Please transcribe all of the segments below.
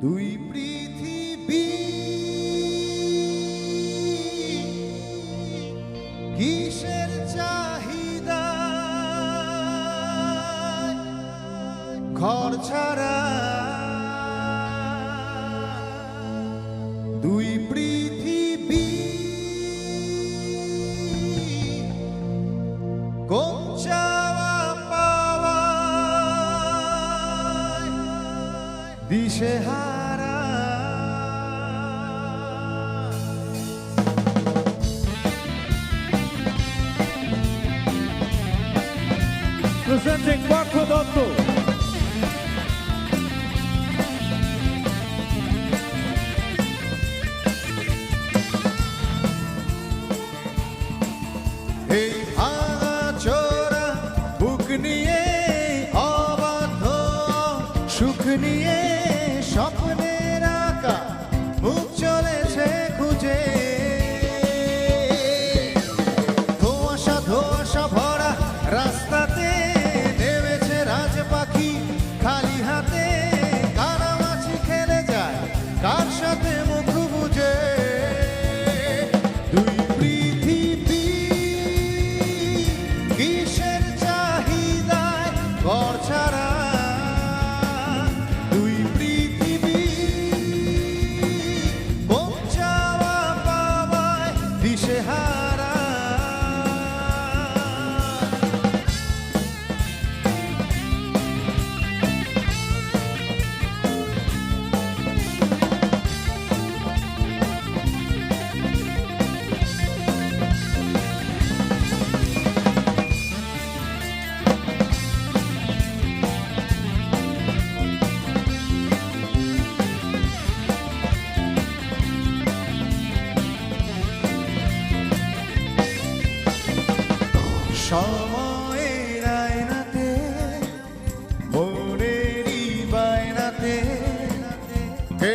দুই পৃথিবী। কিসের চাহিদা? ঘর ছাড়া দিশেহারা presenting Marco Dotto. সুখ নিয়ে স্বপ্নের সময়ের আয়নাতে মনেরই বায়নাতে কে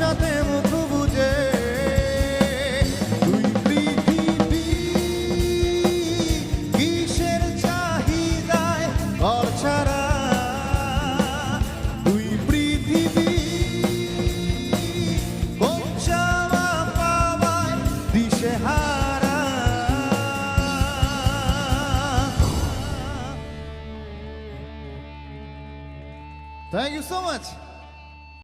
সাথে মুখ বুঝে দুই পৃথিবী কিসের চাহিদায় ঘর ছাড়া দুই পৃথিবী পৌঁছাওয়া পাওয়ায় দিশেহারা Thank you so much.